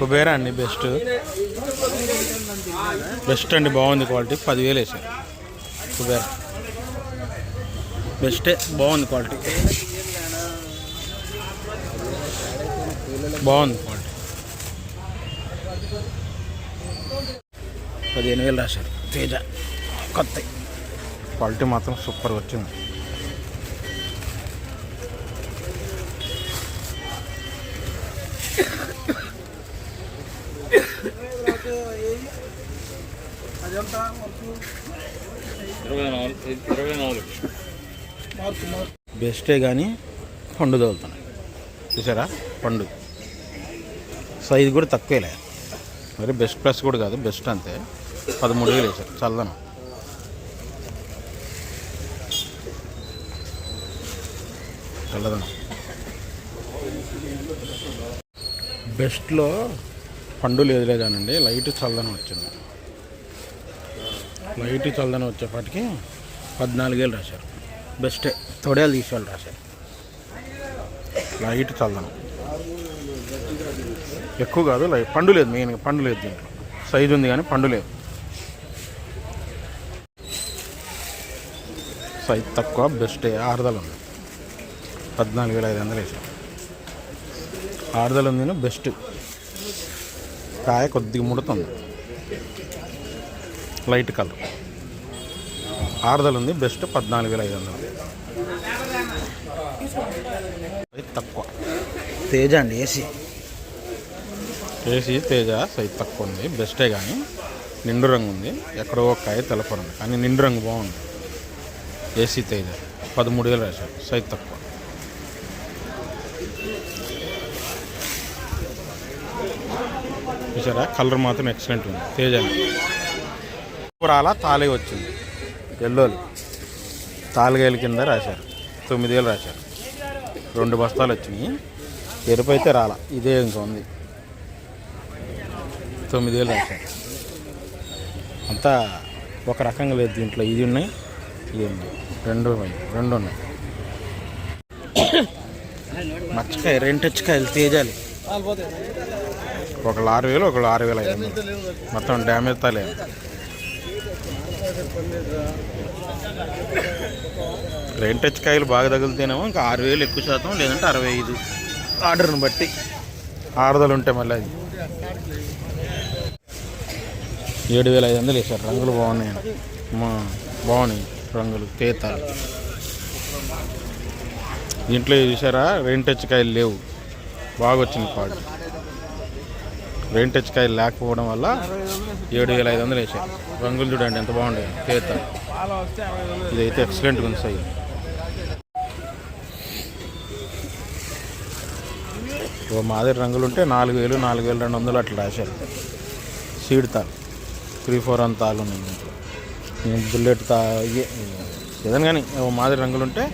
కుబేరా అండి best. Best అండి బాగుంది క్వాలిటీ. పదివేలు వేసారు కుబేరా బెస్టే బాగుంది క్వాలిటీ. బాగుంది క్వాలిటీ. పదిహేను వేలు రాశారు. తేజ కొత్త. క్వాలిటీ మాత్రం సూపర్ వచ్చింది ఇరవై నాలుగు ఇరవై నాలుగు బెస్టే కానీ పండు తగులుతున్నాయి. చూసారా? పండు. సైజు కూడా తక్కువేలే. మరి బెస్ట్ ప్లస్ కూడా కాదు బెస్ట్ అంతే. పదమూడు వేలు వేసారు చల్లదనం. చల్లదనం. బెస్ట్లో పండు లేదులే కానండి లైట్ చల్లదనం వచ్చింది. లైట్ చల్లదనం వచ్చేపాటికి పద్నాలుగేళ్ళు రాశారు. బెస్టే. తొడేలు తీసేవాళ్ళు రాసే లైట్ చల్లదనం ఎక్కువ కాదు లైట్ పండు లేదు మెయిన్గా పండు లేదు దీంట్లో. సైజు ఉంది కానీ పండు లేదు. సైజ్ తక్కువ బెస్టే ఆరుదల ఉంది. పద్నాలుగు వేల ఐదు వందలు వేసాం ఆరుదల ఉంది బెస్ట్. కాయ కొద్దిగా ముడుతుంది. Light colour. ఆరుదల ఉంది బెస్ట్ పద్నాలుగు వేల ఐదు వందలు. సైజ్ తక్కువ. తేజ అండి ఏసీ. ఏసీ తేజ సైజ్ తక్కువ ఉంది బెస్టే కానీ. నిండు రంగు ఉంది ఎక్కడో కాయ తెలపరు ఉంది కానీ నిండు రంగు బాగుంది. ఏసీ తేజ పదమూడు వేలు రాశారు సైజ్ తక్కువ. చూసారా? కలర్ మాత్రం ఎక్సలెంట్ ఉంది తేజ అలా తాలే వచ్చింది. ఎల్లోలు. తాలుగాయల కింద రాశారు. తొమ్మిది వేలు రాశారు. రెండు బస్తాలు వచ్చినాయి. ఎరుపు అయితే రాలా. ఇదే ఇంకా ఉంది. తొమ్మిది వేలు రాశారు. అంతా ఒక రకంగా లేదు దీంట్లో. ఇది ఉన్నాయి ఇది ఉన్నాయి రెండు ఉన్నాయి. రెండు ఉన్నాయి. మచ్చకాయ రెండు టచ్కాయలు తేజాలి. ఒకళ్ళు ఆరు వేలు ఒకళ్ళు ఆరు వేలు ఐదు మొత్తం డ్యామేజ్ తాలే. రెండు టచ్ కాయలు బాగా తగులుతేనేమో ఇంకా ఆరు వేలు ఎక్కువ శాతం లేదంటే అరవై ఐదు. ఆర్డర్ని బట్టి ఆరుదలు ఉంటే మళ్ళీ అది. ఏడు వేల ఐదు వందలు వేసారు రంగులు బాగున్నాయి మా బాగున్నాయి రంగులు తేతాలు. దీంట్లో చూసారా? రెయిన్ టచ్ కాయలు లేవు. బాగా వచ్చింది పాడు రెయిన్ టచ్ కాయలు లేకపోవడం వల్ల ఏడు వేల ఐదు వందలు వేసాయి. రంగులు చూడండి ఎంత బాగుండే తేతాలు ఇదైతే ఎక్సలెంట్గా ఉంది సై మాదిరి రంగులు ఉంటే నాలుగు వేలు నాలుగు వేలు రెండు వందలు అట్లా రాశారు. సీడ్ తాలు. త్రీ ఫోర్ అంత తాలు ఉన్నాయి దీంట్లో. బుల్లెట్ తా ఏదైనా కానీ మాదిరి రంగులు ఉంటే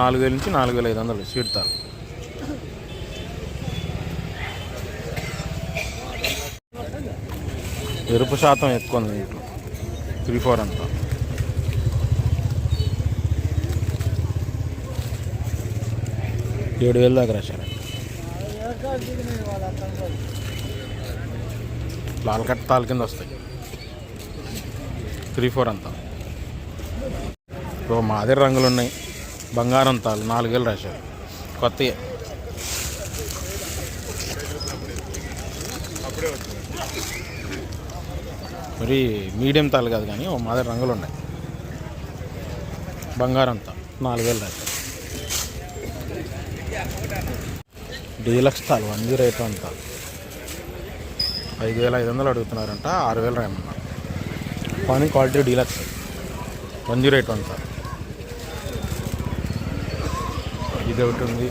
నాలుగు వేలు నుంచి నాలుగు వేల ఐదు వందలు సీడ్ తాలు. ఎరుపు శాతం ఎక్కువ ఉంది దీంట్లో త్రీ ఫోర్ అంతా. ఏడు వేలు దాకా రాశారు. లాల్ కట్ తాల్ కింద వస్తాయి. త్రీ ఫోర్ అంతా. ఇప్పుడు మాదిరి రంగులు ఉన్నాయి. బంగారం తాలు నాలుగు వేలు రాశారు. కొత్తయే. మరి మీడియం తాలు కాదు కానీ ఓ మాదిరి రంగులు ఉన్నాయి. బంగారం నాలుగు వేలు రైతు డీలక్స్ తాలు వన్ జీరో ఎయిట్ వన్ ఐదు వేల ఐదు వందలు అడుగుతున్నారంట ఆరు వేలు రాయమన్నారు. కానీ quality deluxe. One zero eight one ఇది ఒకటి ఉంది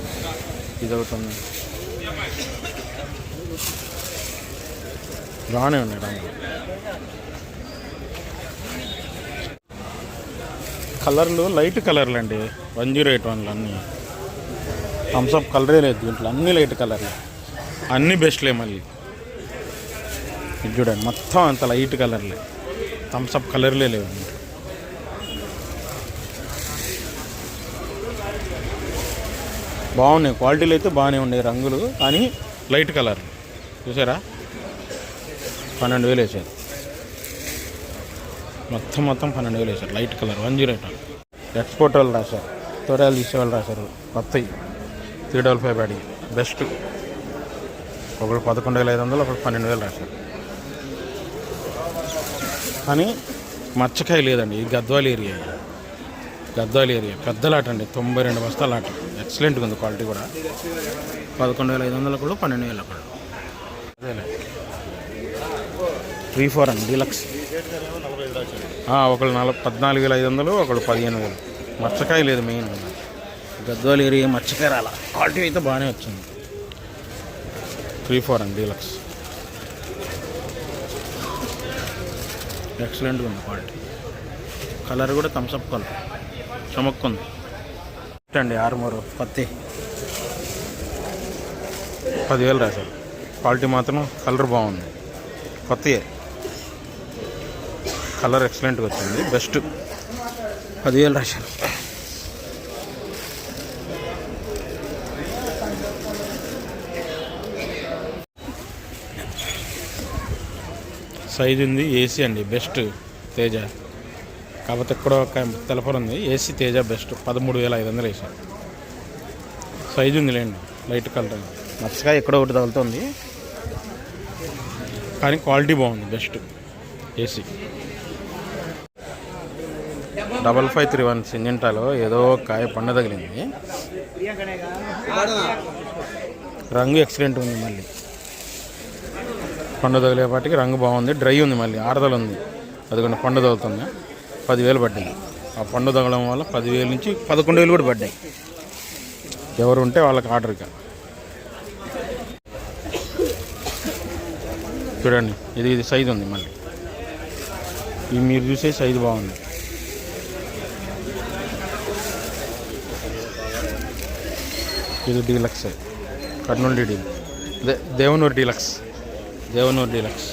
ఇది ఒకటి ఉంది. బాగానే ఉన్నాయి రంగులు కలర్లు లైట్ కలర్లు అండి వన్ జీరో ఎయిట్ వన్లు అన్నీ. థమ్స్అప్ కలరే లేదు దీంట్లో అన్ని లైట్ కలర్లు. అన్నీ బెస్ట్లే మళ్ళీ. ఇది చూడండి మొత్తం అంత లైట్ కలర్లే. థమ్స్అప్ కలర్లే లేవు బాగున్నాయి క్వాలిటీలు అయితే బాగానే ఉన్నాయి రంగులు కానీ లైట్ కలర్ చూసారా? పన్నెండు వేలు వేసారు. మొత్తం మొత్తం పన్నెండు వేలు వేసారు. Light colour one zero eight export వాళ్ళు రాశారు. తోడాలు తీసేవాళ్ళు రాశారు. కొత్తవి త్రీ డబల్ ఫైవ్ బ్యాడీ బెస్ట్ ఒకడు పదకొండు వేల ఐదు వందలు ఒకడు పన్నెండు వేలు రాశారు. కానీ మచ్చకాయ లేదండి. ఇది గద్వాల ఏరియా. గద్వాల ఏరియా. పెద్ద లాట అండి. తొంభై రెండు బస్తాల ఆట. ఎక్సలెంట్గా ఉంది క్వాలిటీ కూడా. పదకొండు వేల ఐదు వందలు కూడా పన్నెండు వేల అక్కడ అదేలే త్రీ ఫోర్ అండి డీలక్స్. ఒకళ్ళు నలభై పద్నాలుగు వేల ఐదు వందలు ఒకళ్ళు పదిహేను వేలు. మచ్చకాయ లేదు మెయిన్. గద్వాల ఏరియా మచ్చకాయ రాల. క్వాలిటీ అయితే బాగానే వచ్చింది. త్రీ ఫోర్ అండి డీలక్స్. ఎక్సలెంట్గా ఉంది క్వాలిటీ. కలర్ కూడా థమ్స్అప్ కలర్ చమక్కుంది అండి ఆరుమూరు పత్తి. పదివేలు రాశారు. క్వాలిటీ మాత్రం కలర్ బాగుంది. కొత్తయే కలర్ ఎక్సలెంట్గా వచ్చింది. బెస్ట్. పదివేలు రాశారు. సైజ్ ఉంది. ఏసీ అండి. బెస్ట్. తేజ. కాకపోతే ఇక్కడ ఒక తెలపరు ఉంది. AC Teja best. పదమూడు వేల ఐదు వందలు వేసారు సైజు ఉంది లేండి. Light colour. మచ్చకాయ ఎక్కడో ఒకటి తగులుతుంది. కానీ క్వాలిటీ బాగుంది. Best. AC. Double five three one సింజంటాలో ఏదో కాయ పండు తగిలింది. రంగు ఎక్సలెంట్ ఉంది మళ్ళీ. పండు తగిలేపాటికి రంగు బాగుంది డ్రై ఉంది మళ్ళీ ఆరదలు ఉంది. అదిగోండి పండు తగులుతుంది. పదివేలు పడ్డాయి. ఆ పండు తగలడం వల్ల పదివేలు నుంచి పదకొండు వేలు కూడా పడ్డాయి. ఎవరు ఉంటే వాళ్ళకి ఆర్డర్ ఇక. చూడండి ఇది ఇది సైజు ఉంది మళ్ళీ. ఈ మీరు చూసే సైజు బాగుంది. ఇది డీలక్స్. కర్నూలు డీ దే దేవనూరు డీలక్స్. దేవనూరు డీలక్స్.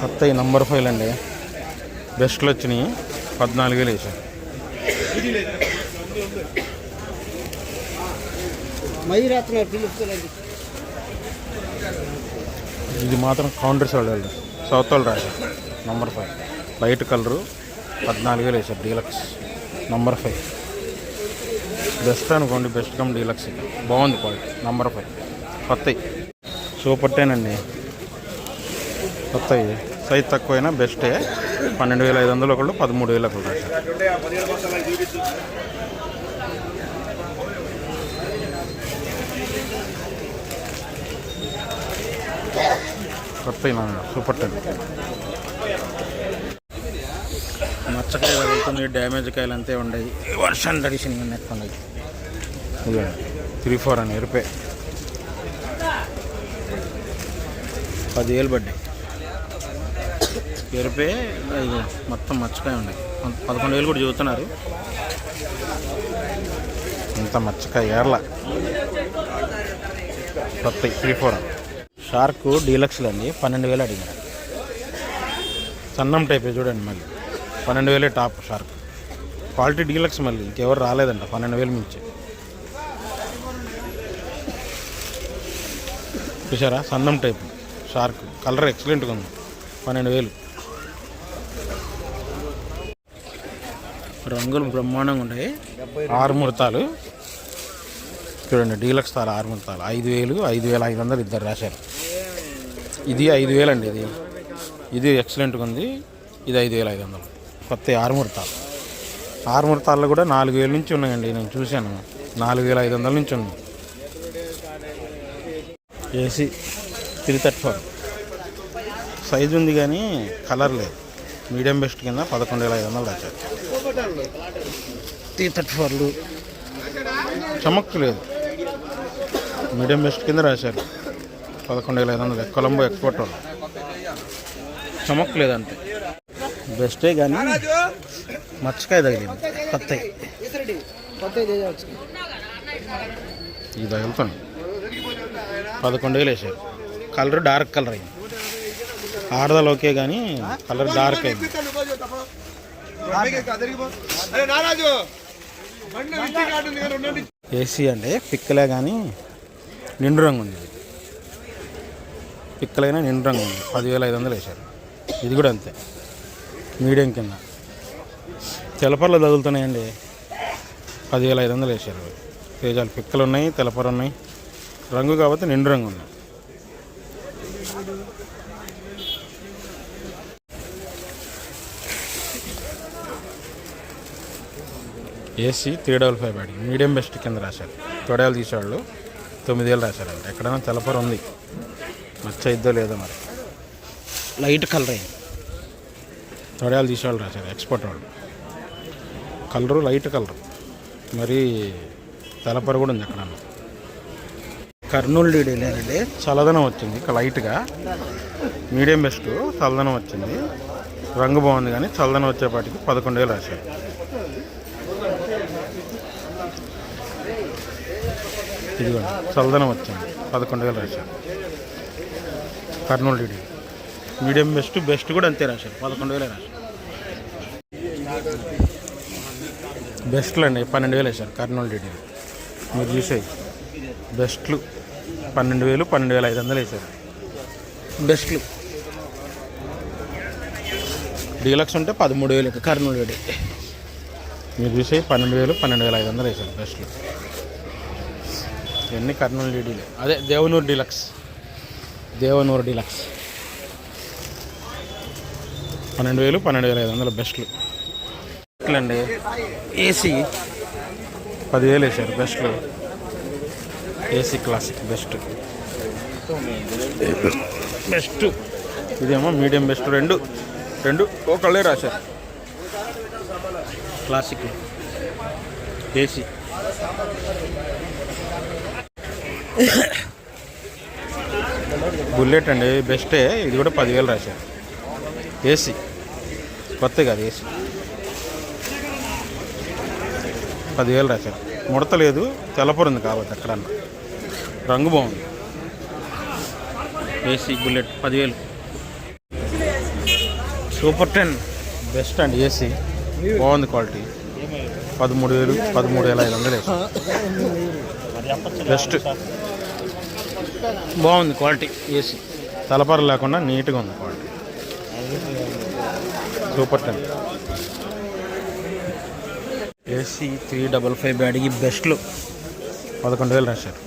కొత్త ఈ నంబర్ ఫైవ్ అండి. బెస్ట్లు వచ్చినాయి. పద్నాలుగు వేలు వేసాను ఇది మాత్రం కౌంటర్స్ వాళ్ళు సౌత్ వాళ్ళు రాశారు. Number five. Light colour. పద్నాలుగు వేలు వేసారు. డీలక్స్. Number five. బెస్ట్ అనుకోండి బెస్ట్ కమ్ డీలక్స్. బాగుంది క్వాలిటీ. నంబర్ ఫైవ్ కొత్తవి సూపర్ టెన్ అండి. కొత్తవి సైజ్ తక్కువైనా బెస్టే. పన్నెండు వేల ఐదు వందలు ఒకళ్ళు పదమూడు వేలు ఒకళ్ళు కొత్త సూపర్ టెన్ మచ్చకాయ తగులుతుంది డ్యామేజ్ కాయలు అంతే ఉన్నాయి వర్షం తడిసిన నెట్ ఉన్నాయి త్రీ ఫోర్ అని ఎరుపే. పదివేలు పడ్డాయి. ఎరుపే ఇది మొత్తం మచ్చకాయ ఉన్నాయి. పదకొండు వేలు కూడా చెబుతున్నారు ఇంత మచ్చకాయ ఏర్ల. కొత్త త్రీ ఫోర్ షార్క్ డీలక్స్లు అండి పన్నెండు వేలు అడిగారు సన్నం టైప్ చూడండి మళ్ళీ. పన్నెండు వేలే టాప్ షార్క్. క్వాలిటీ డీలక్స్ మళ్ళీ ఇంకెవరు రాలేదంట పన్నెండు వేలు మించి. చూసారా సన్నం టైప్ షార్క్. కలర్ ఎక్సలెంట్గా ఉంది. పన్నెండు వేలు. రంగులు బ్రహ్మాండంగా ఉన్నాయి. ఆరు ముహూర్తాలు. చూడండి డీలక్స్ తాల ఆరు ముహూర్తాలు. ఐదు వేలు ఐదు వేల ఐదు వందలు ఇద్దరు రాశారు. ఇది ఐదు వేలండి ఇది. ఇది ఎక్సలెంట్గా ఉంది. ఇది ఐదు వేల ఐదు వందలు. కొత్త ఆరుమూర తాళ్ళు ఆరు తాళ్ళు కూడా నాలుగు వేల నుంచి ఉన్నాయండి నేను చూశాను. నాలుగు వేల ఐదు వందల నుంచి ఉన్నాయి. AC three thirty four. Size ఉంది కానీ కలర్ లేదు. మీడియం బెస్ట్ కింద పదకొండు వేల ఐదు వందలు రాశారు త్రీ థర్టీ ఫోర్లు. చమక్కు లేదు. మీడియం బెస్ట్ కింద రాశారు. పదకొండు వేల ఐదు వందలు. కొలంబో ఎక్స్పోర్ట్ వాళ్ళు. చమక్కు లేదంటే బెస్టే కానీ మచ్చకాయ తగిలింది. కొత్తవి కొత్త ఇది తగులుతుంది పదకొండు వేలు వేసారు. కలర్ డార్క్ కలర్ అయింది. ఆడదలు ఓకే కానీ కలర్ డార్క్ అయింది. ఏసీ అంటే పిక్కలే కానీ నిండు రంగు ఉంది. ఇది పిక్కలైన నిండు రంగు ఉంది. పదివేల ఐదు వందలు వేశారు ఇది కూడా అంతే. మీడియం కింద. తెలపర్లు తగులుతున్నాయండి. పదివేల ఐదు వందలు వేశారు. తేజాలు పిక్కలు ఉన్నాయి తెలపర ఉన్నాయి రంగు కాబట్టి నిండు రంగు ఉన్నాయి AC three double five bad medium best కింద రాశారు. తొడయాలు తీసేవాళ్ళు తొమ్మిది వేలు రాశారండి ఎక్కడైనా తెలపర ఉంది. నచ్చయిద్దో లేదో మరి. లైట్ కలర్ అయింది తొడయాలు తీసేవాళ్ళు రాశారు ఎక్స్పర్ట్ వాళ్ళు. Colour light colour. మరి తెలపర కూడా ఉంది అక్కడ కర్నూలు డీడీలేనండి చల్లదనం వచ్చింది ఇక లైట్గా. మీడియం బెస్ట్ చల్లదనం వచ్చింది. రంగు బాగుంది కానీ చల్లదనం వచ్చేపాటికి పదకొండు వేలు రాశారు. ఇదిగోండి చల్లదనం వచ్చింది పదకొండు వేలు రాశారు. Kurnool DD medium best best కూడా అంతే రాశారు. పదకొండు వేలే రాశారు. బెస్ట్లు అండి పన్నెండు వేలు వేశారు కర్నూలు డీడీ. మీరు చూసేది బెస్ట్లు పన్నెండు వేలు పన్నెండు వేల ఐదు వందలు వేశారు బెస్ట్లు. డీలక్స్ ఉంటే పదమూడు వేలు కర్నూలు డీడీ. మీరు చూసే పన్నెండు వేలు పన్నెండు వేల ఐదు వందలు వేశారు బెస్ట్లు. ఇవన్నీ కర్నూలు డీడీలే? అదే దేవనూరు డీలక్స్. దేవనూరు డీలక్స్. పన్నెండు వేలు పన్నెండు వేల ఐదు వందల బెస్ట్లు బెస్ట్లు అండి ఏసీ పదివేలు వేసారు బెస్ట్లు ఏసీ క్లాసిక్ బెస్ట్ బెస్ట్ ఇదేమో మీడియం బెస్ట్ రెండు. రెండు. ఒకళ్ళే రాశారు. క్లాసిక్ ఏసీ బుల్లెట్ అండి బెస్టే ఇది కూడా పదివేలు రాశారు. ఏసీ కొత్తగా అది ఏసీ పదివేలు రాశారు. ముడత లేదు తెల్లపరుంది కాబట్టి ఎక్కడన్నా. రంగు బాగుంది. ఏసీ బుల్లెట్ పదివేలు. సూపర్ టెన్ బెస్ట్ అండి ఏసీ. బాగుంది క్వాలిటీ. పదమూడు వేలు పదమూడు వేల ఐదు వందలు బెస్ట్. బాగుంది క్వాలిటీ ఏసీ. తలపర లేకుండా నీట్గా ఉంది quality. Super ten. AC three double five బ్యాడ్కి బెస్ట్లు పదకొండు వేలు రాశారు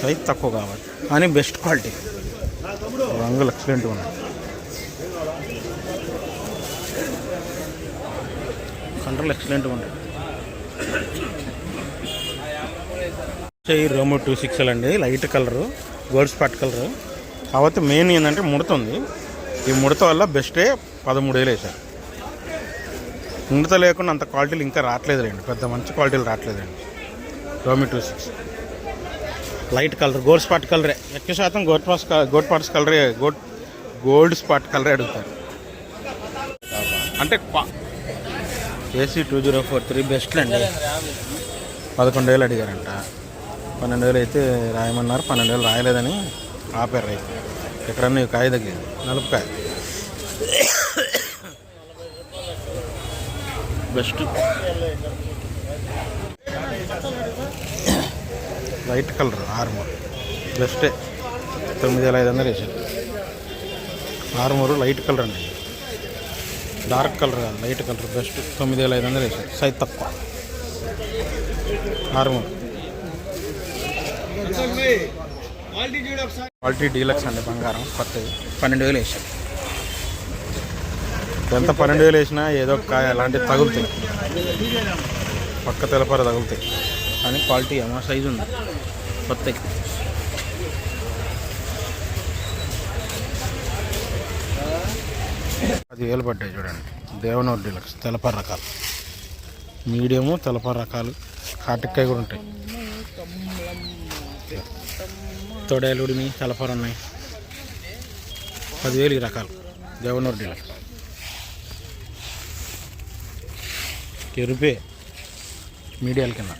సైజ్ తక్కువ కావాలి కానీ బెస్ట్ క్వాలిటీ. రంగులు ఎక్సలెంట్గా ఉన్నాయి. కంట్రోల్ ఎక్సలెంట్గా ఉంటాయి. ఈ రోమో టూ సిక్స్ అండి light colour Gold Spot colour. కాకపోతే మెయిన్ ఏంటంటే ముడత ఉంది ఈ ముడత వల్ల బెస్టే పదమూడు వేలు వేశారు. ముడత లేకుండా అంత క్వాలిటీలు ఇంకా రావట్లేదులేండి. పెద్ద మంచి క్వాలిటీలు రావట్లేదండి రోమి two six light colour Gold Spot కలరే ఎక్కువ శాతం గోల్డ్ పాస్ గోడ్ పాట్స్ కలరే గోట్ గోల్డ్ స్పాట్ కలరే అడుగుతారు. అంటే AC two zero four three బెస్ట్లు అండి పదకొండు వేలు అడిగారంట. పన్నెండు వేలు అయితే రాయమన్నారు. పన్నెండు వేలు రాయలేదని ఆపారు రైతు. ఎక్కడన్నా కాయ తగ్గింది. నలుపుకాయ బెస్ట్. వైట్ కలర్ ఆర్మూర్ బెస్టే తొమ్మిది వేల ఐదు వందలు వేసారు. ఆర్మూరు లైట్ కలర్ అండి. డార్క్ కలర్ కాదు లైట్ కలర్ బెస్ట్ తొమ్మిది వేల ఐదు వందలు వేసారు. సైజ్ తక్కువ. ఆర్మూర్ క్వాలిటీ డీలక్స్ అండి బంగారం కొత్తది. పన్నెండు వేలు వేసారు. ఎంత పన్నెండు వేలు వేసినా ఏదో ఒక కాయ అలాంటివి తగులుతాయి. పక్క తెలపర తగులుతాయి. కానీ క్వాలిటీ ఏమో సైజు ఉంది. కొత్తకి పది వేలు పడ్డాయి చూడండి. దేవనూరు డీలక్స్ తెలపర రకాలు. మీడియము తెలపర రకాలు. కాటికాయ కూడా ఉంటాయి. తొడేలు ఉడిమి తెలపర ఉన్నాయి. పదివేలు ఈ రకాలు. దేవనూరు డీలక్స్. ఎరుపే మీడియాల కింద.